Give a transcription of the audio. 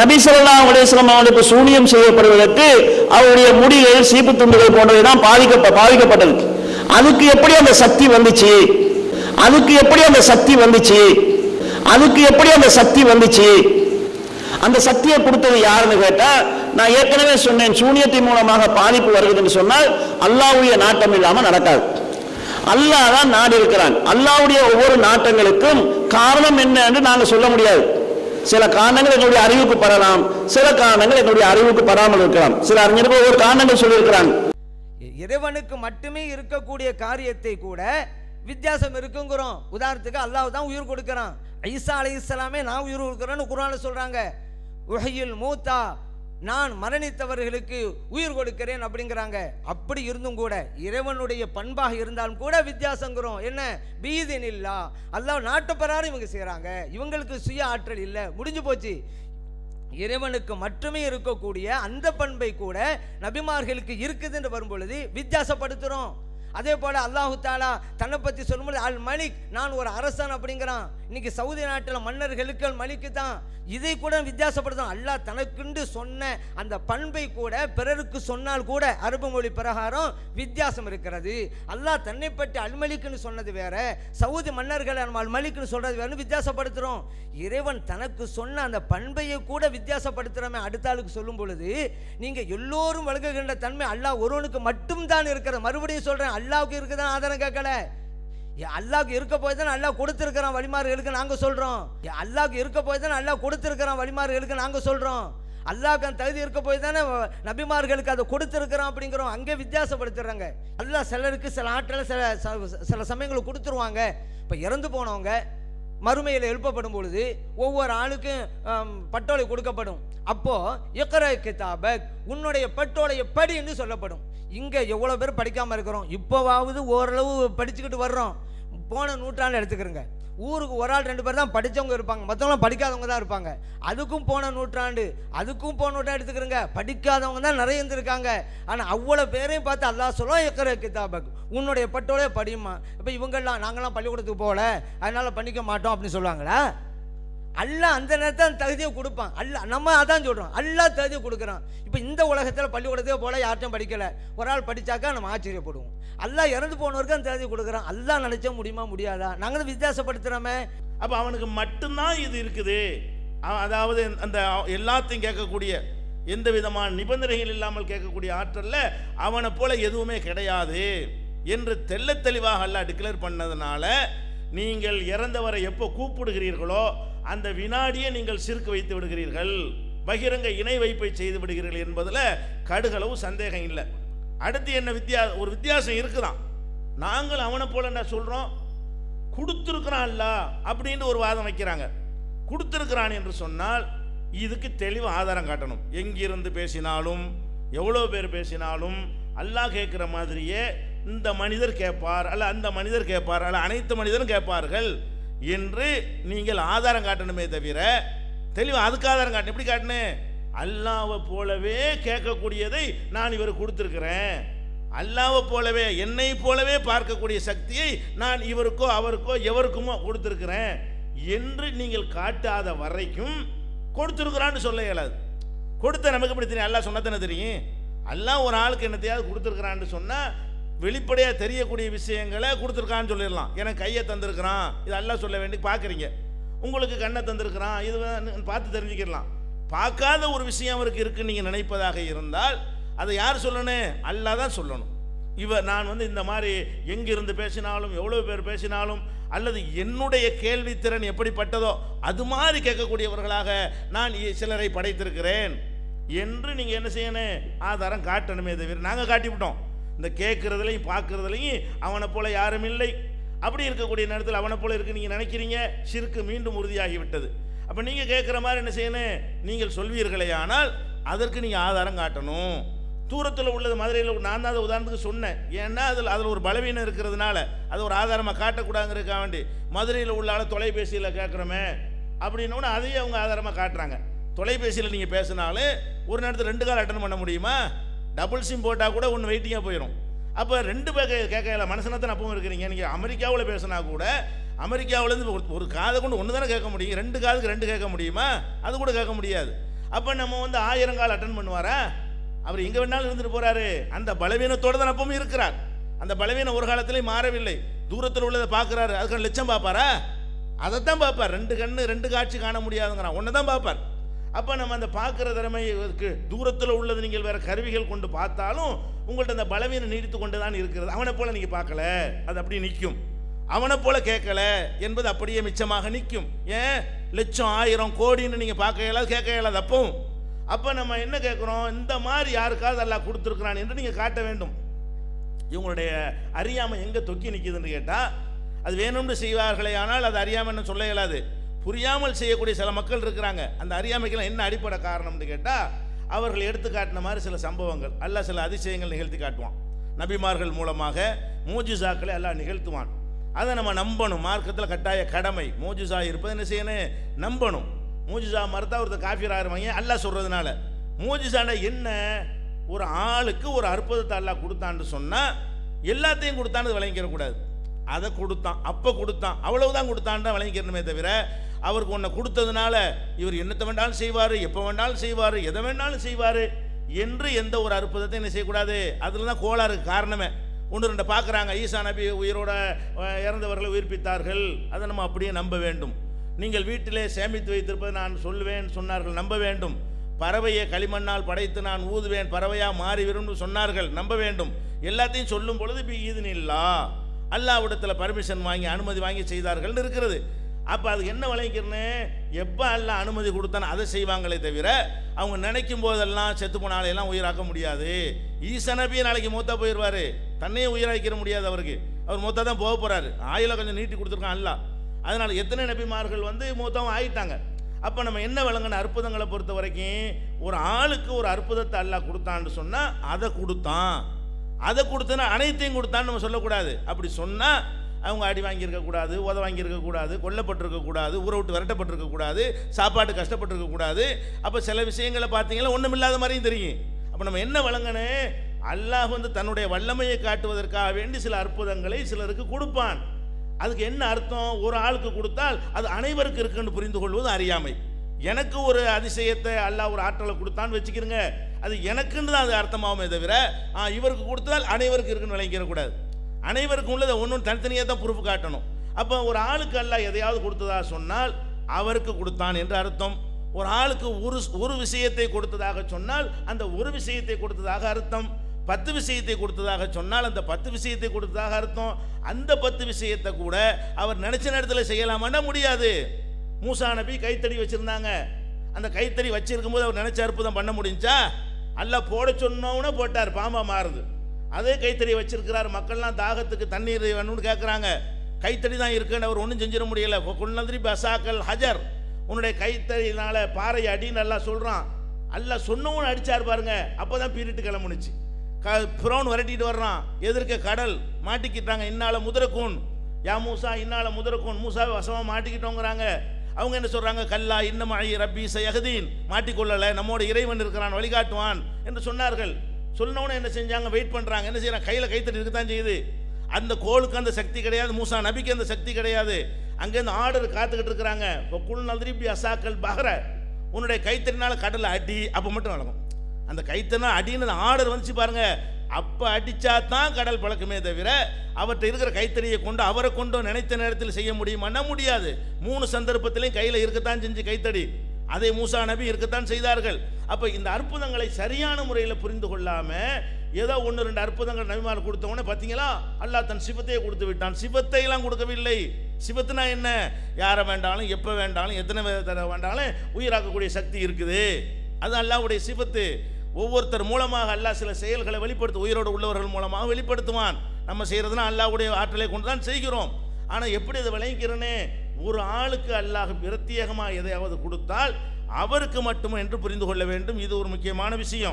நபி ஸல்லல்லாஹு அலைஹி அவர்களுக்கு சூனியம் செய்யப்படுவதற்கு அவருடைய முடிகள் சீப்பு துண்டுகள் போன்றவை தான் பாதிக்க பாதிக்கப்பட்டது. அதுக்கு எப்படி அந்த சக்தி வந்துச்சு? அதுக்கு எப்படி அந்த சக்தி வந்துச்சு? அதுக்கு எப்படி அந்த சக்தி வந்துச்சு? அந்த சக்தியை கொடுத்தது யாருன்னு கேட்டா நான் ஏற்கனவே சொன்னேன் சூனியத்தின் மூலமாக பாதிப்பு வருகிறதுன்னு சொன்னால் அல்லாவுடைய நாட்டம் இல்லாம நடக்காது. அல்லாஹ் தான் நாடு இருக்கிறான். அல்லாவுடைய ஒவ்வொரு நாட்டங்களுக்கும் காரணம் என்ன என்று நாங்கள் சொல்ல முடியாது. சில காரணங்கள் எங்களுடைய அறிவுக்கு படலாம். சில காரணங்கள் எங்களுடைய அறிவுக்கு பராமல் இருக்கலாம். சில அறிஞர்கள் ஒவ்வொரு காரணங்கள் சொல்லியிருக்கிறாங்க. இறைவனுக்கு மட்டுமே இருக்கக்கூடிய காரியத்தை கூட வித்தியாசம் இருக்குங்கிறோம். உதாரணத்துக்கு அல்லாஹ் தான் உயிர் கொடுக்கறான். ஈசா இஸ்லாமே நான் உயிர் கொடுக்குறேன்னு குரான சொல்றாங்க. உஹையில் மூத்தா நான் மரணித்தவர்களுக்கு உயிர் கொடுக்கிறேன் அப்படிங்கிறாங்க. அப்படி இருந்தும் கூட இறைவனுடைய பண்பாக இருந்தாலும் கூட வித்தியாசங்கிறோம். என்ன? பீதின் இல்லா. அல்லா நாட்டுப்பராரும் இவங்க செய்கிறாங்க இவங்களுக்கு சுய ஆற்றல் இல்லை. முடிஞ்சு போச்சு. இறைவனுக்கு மட்டுமே இருக்கக்கூடிய அந்த பண்பை கூட நபிமார்களுக்கு இருக்குதுன்னு வரும்பொழுது வித்தியாசப்படுத்துகிறோம் அதே போல் அல்லாஹு தாலா தன்னை பற்றி சொல்லும்போது அல் மலிக் நான் ஒரு அரசன் அப்படிங்கிறான். இன்னைக்கு சவுதி நாட்டில் மன்னர்களுக்கு அல் மலிக்கு தான். இதை கூட வித்தியாசப்படுத்தும் அல்லாஹ் தனக்குண்டு சொன்ன அந்த பண்பை கூட பிறருக்கு சொன்னால் கூட அரபு மொழி பிரகாரம் வித்தியாசம் இருக்கிறது. அல்லாஹ் தன்னை பற்றி அல்மலிக்குன்னு சொன்னது வேற சவுதி மன்னர்களை நம்ம அல்மலிக்குன்னு சொல்றது வேறு வித்தியாசப்படுத்துகிறோம் இறைவன் தனக்கு சொன்ன அந்த பண்பையை கூட வித்தியாசப்படுத்துகிறோமே அடுத்த ஆளுக்கு சொல்லும் பொழுது நீங்கள் எல்லோரும் வழங்குகின்ற தன்மை அல்லாஹ் ஒருவனுக்கு மட்டும்தான் இருக்கிற மறுபடியும் சொல்கிறேன் அல்லாவுக்கு இருக்குதான் ஆதாரம் கேட்கல. ஏன் இருக்க போய் தான் அல்லாஹ் கொடுத்துருக்கிறான் வழிமாறுகளுக்கு நாங்கள் சொல்கிறோம் அல்லாவுக்கு இருக்க போய் தான் அல்லாஹ் கொடுத்துருக்கிறான் வழிமாறுகளுக்கு நாங்கள் சொல்கிறோம் அல்லாவுக்கு அந்த தகுதி இருக்க போய் தானே வ- நபிமார்களுக்கு அதை கொடுத்துருக்குறோம் அப்படிங்கிறோம். அங்கே வித்தியாசப்படுத்துறாங்க. அல்லாஹ் சிலருக்கு சில ஆற்றலை சில ச- சில சமயங்களுக்கு கொடுத்துருவாங்க. இப்போ இறந்து போனவங்க மறுமையில் எழுப்பப்படும் பொழுது ஒவ்வொரு ஆளுக்கும் பட்டோலை கொடுக்கப்படும். அப்போது இக்கர கிதாபக் உன்னுடைய பட்டோலையை படின்னு என்று சொல்லப்படும். இங்கே எவ்வளோ பேர் படிக்காமல் இருக்கிறோம். இப்போவாவது ஓரளவு படிச்சுக்கிட்டு வர்றோம். போன நூற்றாண்டு எடுத்துக்கிறோங்க. ஊருக்கு ஒரு ஆள் ரெண்டு பேர் தான் படித்தவங்க இருப்பாங்க. மற்றவங்களாம் படிக்காதவங்க தான் இருப்பாங்க. அதுக்கும் போன நூற்றாண்டு அதுக்கும் போன நூற்றாண்டு எடுத்துக்கிறோங்க. படிக்காதவங்க தான் நிறைய இருந்திருக்காங்க. ஆனால் அவ்வளோ பேரையும் பார்த்து அல்லாஹ் சொல்லோ இருக்கிற கிதாபக் உன்னுடைய பட்டோலே படியுமா இப்போ இவங்கெல்லாம் நாங்களாம் பள்ளிக்கூடத்துக்கு போகல. அதனால் பண்ணிக்க மாட்டோம் அப்படின்னு சொல்லுவாங்களா? அல்லா அந்த நேரத்தில் அந்த தகுதியை கொடுப்பான். அல்லா நம்ம அதான் சொல்கிறோம் அல்லாஹ் தகுதியை கொடுக்குறான். இப்போ இந்த உலகத்தில் பள்ளிக்கூடத்தையே போல யார்ட்டும் படிக்கலை. ஒரு ஆள் படித்தாக்கா நம்ம ஆச்சரியப்படுவோம். அல்லா இறந்து போனவருக்கு அந்த தகுதி கொடுக்குறான். அல்லா நினச்சா முடியுமா முடியாதா? நாங்கள் வித்தியாசப்படுத்துகிறோமே அப்போ அவனுக்கு மட்டும்தான் இது இருக்குது. அதாவது அந்த எல்லாத்தையும் கேட்கக்கூடிய எந்த விதமான நிபந்தனைகள் இல்லாமல் கேட்கக்கூடிய ஆற்றல்ல அவனை போல எதுவுமே கிடையாது என்று தெல்ல தெளிவாக அல்லா டிக்ளேர் பண்ணதுனால நீங்கள் இறந்தவரை எப்போ கூப்பிடுகிறீர்களோ அந்த வினாடியே நீங்கள் சிறுக்கு வைத்து விடுகிறீர்கள். பகிரங்க இணை வைப்பை செய்து விடுகிறீர்கள் என்பதில் கடுகளவு சந்தேகம் இல்லை. அடுத்து என்ன வித்தியா ஒரு வித்தியாசம் இருக்குதான். நாங்கள் அவனை போல என்ன சொல்கிறோம் கொடுத்துருக்கிறான்ல அப்படின்னு ஒரு வாதம் வைக்கிறாங்க. கொடுத்துருக்கிறான் என்று சொன்னால் இதுக்கு தெளிவு ஆதாரம் காட்டணும். எங்கிருந்து பேசினாலும் எவ்வளோ பேர் பேசினாலும் அல்லாஹ் கேட்குற மாதிரியே இந்த மனிதர் கேட்பார் அல்ல அந்த மனிதர் கேட்பார் அல்ல அனைத்து மனிதரும் கேட்பார்கள். என்று நீங்கள் ஆதாரம் காட்டணுமே தவிர தெளிவு அதுக்கு ஆதாரம் காட்டணும். எப்படி காட்டணும்? அல்லாவை போலவே கேட்கக்கூடியதை நான் இவருக்கு கொடுத்துருக்குறேன். அல்லாவை போலவே என்னை போலவே பார்க்கக்கூடிய சக்தியை நான் இவருக்கோ அவருக்கோ எவருக்குமோ கொடுத்துருக்குறேன் என்று நீங்கள் காட்டாத வரைக்கும் கொடுத்துருக்குறான்னு சொல்ல இயலாது. கொடுத்த நமக்கு இப்படி தெரியும்? அல்லா சொன்னதானே தெரியும்? அல்லா ஒரு ஆளுக்கு என்னத்தையாவது கொடுத்துருக்குறான்னு சொன்னால் வெளிப்படையாக தெரியக்கூடிய விஷயங்களை கொடுத்துருக்கான்னு சொல்லிடலாம். எனக்கு கையை தந்திருக்கிறான். இது அல்லாஹ் சொல்ல வேண்டி பார்க்குறீங்க. உங்களுக்கு கண்ணை தந்திருக்கிறான். இது பார்த்து தெரிஞ்சுக்கிடலாம். பார்க்காத ஒரு விஷயம் அவருக்கு இருக்குன்னு நீங்கள் நினைப்பதாக இருந்தால் அதை யார் சொல்லணும்? அல்லா தான் சொல்லணும். இவ நான் வந்து இந்த மாதிரி எங்கிருந்து பேசினாலும் எவ்வளோ பேர் பேசினாலும் அல்லது என்னுடைய கேள்வித்திறன் எப்படிப்பட்டதோ அது மாதிரி கேட்கக்கூடியவர்களாக நான் இ- சிலரை படைத்திருக்கிறேன். என்று நீங்கள் என்ன செய்யணும்? ஆதாரம் காட்டணுமே தவிர நாங்கள் காட்டிவிட்டோம். இந்த கேட்குறதுலையும் பார்க்குறதுலையும் அவனை போல யாரும் இல்லை. அப்படி இருக்கக்கூடிய நேரத்தில் அவனை போல இருக்கு நீங்கள் நினைக்கிறீங்க? சிறுக்கு மீண்டும் உறுதியாகி விட்டது அப்போ நீங்கள் கேட்குற மாதிரி என்ன செய்யணும்? நீங்கள் சொல்வீர்களே ஆனால் அதற்கு நீங்கள் ஆதாரம் காட்டணும். தூரத்தில் உள்ளது மதுரையில் நான் தான் அதை உதாரணத்துக்கு சொன்னேன். ஏன்னா அதில் அதில் ஒரு பலவீனம் இருக்கிறதுனால அது ஒரு ஆதாரமாக காட்டக்கூடாதுங்கிறதுக்காக வேண்டி மதுரையில் உள்ள ஆளை தொலைபேசியில் கேட்குறோமே அப்படின்னோன்னு அதையே அவங்க ஆதாரமாக காட்டுறாங்க. தொலைபேசியில் நீங்கள் பேசினாலும் ஒரு நேரத்தில் ரெண்டு கால் அட்டன் பண்ண முடியுமா? டபுள் சிம் போட்டால் கூட ஒன்று வெயிட்டிங்காக போயிடும் அப்போ ரெண்டு பேர் கேட்கல மனசனத்தான் அப்பவும் இருக்கிறீங்க. நீங்கள் அமெரிக்காவில் பேசினா கூட அமெரிக்காவிலேருந்து ஒரு ஒரு காதை கொண்டு ஒன்று தானே கேட்க முடியும்? ரெண்டு காதுக்கு ரெண்டு கேட்க முடியுமா? அது கூட கேட்க முடியாது. அப்போ நம்ம வந்து ஆயிரம் கால் அட்டன் பண்ணுவாரா? அவர் எங்கே வேணாலும் இருந்துட்டு போகிறாரு அந்த பலவீனத்தோடு தான் அப்பவும் இருக்கிறார். அந்த பலவீனம் ஒரு காலத்திலே மாறவில்லை. தூரத்தில் உள்ளதை பார்க்குறாரு. அதுக்கு லட்சம் பார்ப்பாரா? அதைத்தான் பார்ப்பார். ரெண்டு கண்ணு ரெண்டு காட்சி காண முடியாதுங்கிறான். ஒன்று தான் பார்ப்பார். அப்போ நம்ம அந்த பார்க்குற திறமை தூரத்தில் உள்ளது நீங்கள் வேற கருவிகள் கொண்டு பார்த்தாலும் உங்கள்கிட்ட அந்த பலவீனம் நீடித்து கொண்டு தான் இருக்கிறது. அவனை போல் நீங்கள் பார்க்கல. அது அப்படியே நிற்கும் அவனை போல கேட்கல என்பது அப்படியே மிச்சமாக நிற்கும் ஏன்? லட்சம் ஆயிரம் கோடின்னு நீங்கள் பார்க்க இயலாது கேட்க இயலாது அப்பவும். அப்போ நம்ம என்ன கேட்குறோம்? இந்த மாதிரி யாருக்காவது எல்லாம் கொடுத்துருக்குறான் என்று நீங்கள் காட்ட வேண்டும். இவங்களுடைய அறியாமை எங்கே தொக்கி நிற்கிதுன்னு கேட்டால் அது வேணும்னு செய்வார்களே ஆனால் அது அறியாமைன்னு சொல்ல இயலாது. புரியாமல் செய்யக்கூடிய சில மக்கள் இருக்கிறாங்க. அந்த அறியாமைக்கெல்லாம் என்ன அடிப்படை காரணம்னு கேட்டால் அவர்கள் எடுத்து காட்டின மாதிரி சில சம்பவங்கள் அல்ல சில அதிசயங்கள் நிகழ்த்தி காட்டுவான். நபிமார்கள் மூலமாக மூஜிசாக்களை எல்லாம் நிகழ்த்துவான். அதை நம்ம நம்பணும். மார்க்கத்தில் கட்டாய கடமை. மூஜிசா இருப்பது என்ன செய்யணும்? நம்பணும். மூஜிசா மறுத்தா ஒருத்தர் காஃபியர் ஆயிருவாங்க அல்லா சொல்றதுனால? மூஜிசான என்ன? ஒரு ஆளுக்கு ஒரு அற்புதத்தை அல்லா கொடுத்தான்னு சொன்னால் எல்லாத்தையும் கொடுத்தான்னு விளங்கிக்கிற அதை கொடுத்தான் அப்போ கொடுத்தான் அவ்வளவுதான் கொடுத்தான்னு விளங்கிக்கிறணுமே தவிர அவருக்கு உன்னை கொடுத்ததுனால இவர் என்னத்தை வேண்டாலும் செய்வார் எப்போ வேண்டாலும் செய்வார் எதை வேண்டாலும் செய்வார் என்று எந்த ஒரு அற்புதத்தை என்ன செய்யக்கூடாது. அதில் தான் கோளாறுக்கு காரணமே. ஒன்று ரெண்டு பார்க்குறாங்க. ஈசா நபி உயிரோட இறந்தவர்களை உயிர்ப்பித்தார்கள். அதை நம்ம அப்படியே நம்ப வேண்டும். நீங்கள் வீட்டிலே சேமித்து வைத்திருப்பதை நான் சொல்லுவேன் சொன்னார்கள் நம்ப வேண்டும். பறவையை களிமண்ணால் படைத்து நான் ஊதுவேன் பறவையாக மாறி விரும்பு சொன்னார்கள் நம்ப வேண்டும். எல்லாத்தையும் சொல்லும் பொழுது பி ஈதுனில்லா. அல்லாவிடத்தில் பர்மிஷன் வாங்கி அனுமதி வாங்கி செய்தார்கள்னு இருக்கிறது. அப்போ அது என்ன விளைவிக்கிறேன்னு? எப்போ எல்லாம் அனுமதி கொடுத்தானோ அதை செய்வாங்களே தவிர அவங்க நினைக்கும் போதெல்லாம் செத்து போனாலையெல்லாம் உயிராக்க முடியாது. ஈசா நாளைக்கு மூத்தா போயிடுவார் தன்னையே உயிராக்கிற முடியாது அவருக்கு. அவர் மூத்தா தான் போக போகிறாரு ஆயில கொஞ்சம் நீட்டி கொடுத்துருக்கான் அல்ல அதனால் எத்தனை நபிமார்கள் வந்து மூத்தவும் ஆயிட்டாங்க. அப்போ நம்ம என்ன விளங்கின அற்புதங்களை பொறுத்த வரைக்கும் ஒரு ஆளுக்கு ஒரு அற்புதத்தை அல்லா கொடுத்தான்னு சொன்னால் அதை கொடுத்தான். அதை கொடுத்தனா அனைத்தையும் கொடுத்தான்னு நம்ம சொல்லக்கூடாது. அப்படி சொன்னால் அவங்க அடி வாங்கியிருக்கக்கூடாது உத வாங்கியிருக்கக்கூடாது கொல்லப்பட்டிருக்கக்கூடாது ஊரை விட்டு விரட்டப்பட்டிருக்கக்கூடாது சாப்பாடு சாப்பாட்டு அப்போ சில விஷயங்களை பார்த்தீங்கன்னா ஒன்றும் இல்லாத மாதிரியும் தெரியும். அப்போ நம்ம என்ன வழங்கணும்? அல்லாஹ் வந்து தன்னுடைய வல்லமையை காட்டுவதற்காக வேண்டி சில அற்புதங்களை சிலருக்கு கொடுப்பான். அதுக்கு என்ன அர்த்தம்? ஒரு ஆளுக்கு கொடுத்தால் அது அனைவருக்கு இருக்குன்னு புரிந்து கொள்வது அறியாமை. எனக்கு ஒரு அதிசயத்தை அல்லாஹ் ஒரு ஆற்றலை கொடுத்தான்னு வச்சுக்கிறோங்க அது எனக்குன்னு தான் அது அர்த்தமாகுமே தவிர ஆ, இவருக்கு கொடுத்தால் அனைவருக்கு இருக்குன்னு விளங்கிடக்கூடாது. அனைவருக்கும் உள்ளதை ஒன்றும் தனித்தனியாக தான் ப்ரூஃப் காட்டணும். அப்போ ஒரு ஆளுக்கு அல்ல எதையாவது கொடுத்ததா சொன்னால் அவருக்கு கொடுத்தான் என்று அர்த்தம். ஒரு ஆளுக்கு ஒரு ஒரு விஷயத்தை கொடுத்ததாக சொன்னால் அந்த ஒரு விஷயத்தை கொடுத்ததாக அர்த்தம். பத்து விஷயத்தை கொடுத்ததாக சொன்னால் அந்த பத்து விஷயத்தை கொடுத்ததாக அர்த்தம். அந்த பத்து விஷயத்தை கூட அவர் நினச்ச நேரத்தில் செய்யலாமான்னா முடியாது. மூசா நபி கைத்தடி வச்சுருந்தாங்க. அந்த கைத்தறி வச்சிருக்கும் போது அவர் நினைச்ச அற்புதம் பண்ண முடிஞ்சா? அல்ல போட சொன்னோன்னே போட்டார் பாம்பா மாறுது. அதே கைத்தறி வச்சிருக்கிறார். மக்கள்லாம் தாகத்துக்கு தண்ணீர் வேணும்னு கேட்குறாங்க கைத்தடி தான் இருக்குன்னு அவர் ஒன்றும் செஞ்சிட முடியல. குன்னதிரி பசாக்கல் ஹஜர். உன்னுடைய கைத்தடினால பாறை அடின்னு எல்லாம் சொல்கிறான் அல்ல சொன்னவன் அடித்தார் பாருங்க. அப்போ தான் பீரிட்டு கிளம்புனுச்சு. க ஃபிரௌன் விரட்டிட்டு வர்றான். எதிர்க்க கடல் மாட்டிக்கிட்டாங்க. இன்னால முதிரக்கூன். யா மூசா இன்னால முதிரக்கூன். மூசாவை வசமாக மாட்டிக்கிட்டோங்கிறாங்க. அவங்க என்ன சொல்கிறாங்க கல்லா இன்னும் அழி ரப்பி சயகதீன் மாட்டிக்கொள்ளலை. நம்மோட இறைவன் இருக்கிறான் வழிகாட்டுவான் என்று சொன்னார்கள். சொன்னவனே என்ன செஞ்சாங்க? வெயிட் பண்ணுறாங்க என்ன செய்யறாங்க கையில் கைத்தடி இருக்கத்தான் செய்யுது. அந்த கோளுக்கு அந்த சக்தி கிடையாது. மூசா நபிக்கு அந்த சக்தி கிடையாது. அங்கேருந்து ஆர்டர் காத்துக்கிட்டு இருக்கிறாங்க. இப்போ குள் நல்திரிப்பி அசாக்கள் பகர உன்னுடைய கைத்தறினால கடலை அடி. அப்போ மட்டும் நடக்கும். அந்த கைத்தறினா அடின்னு ஆர்டர் வந்துச்சு பாருங்க. அப்போ அடித்தா தான் கடல் பழக்கமே தவிர அவர்கிட்ட இருக்கிற கைத்தறியை கொண்டு அவரை கொண்டு நினைத்த நேரத்தில் செய்ய முடியுமான்னா முடியாது. மூணு சந்தர்ப்பத்திலையும் கையில் இருக்கத்தான் செஞ்சு கைத்தடி அதை மூசா நபி இருக்கத்தான் செய்தார்கள். அப்போ இந்த அற்புதங்களை சரியான முறையில் புரிந்து கொள்ளாமல் ஏதோ ஒன்று ரெண்டு அற்புதங்கள் நபிமார் கொடுத்தவொடனே பார்த்தீங்களா அல்லாஹ் தன் சிவத்தையே கொடுத்து விட்டான். சிவத்தை எல்லாம் கொடுக்கவில்லை. சிவத்துனா என்ன? யாரை வேண்டாலும் எப்போ வேண்டாலும் எத்தனை தர வேண்டாலும் உயிராக்கக்கூடிய சக்தி இருக்குது. அது அல்லாவுடைய சிவத்து. ஒவ்வொருத்தர் மூலமாக அல்லாஹ் சில செயல்களை வெளிப்படுத்து உயிரோடு உள்ளவர்கள் மூலமாக வெளிப்படுத்துவான். நம்ம செய்கிறதுனா அல்லாவுடைய ஆற்றலை கொண்டு தான் செய்கிறோம். ஆனால் எப்படி அதை விளங்கிக்கிறேனே ஒரு ஆளுக்கு அல்லாஹ் பிரத்யேகமாக எதையாவது கொடுத்தால் அவருக்கு மட்டும் என்று புரிந்து கொள்ள வேண்டும். இது ஒரு முக்கியமான விஷயம்.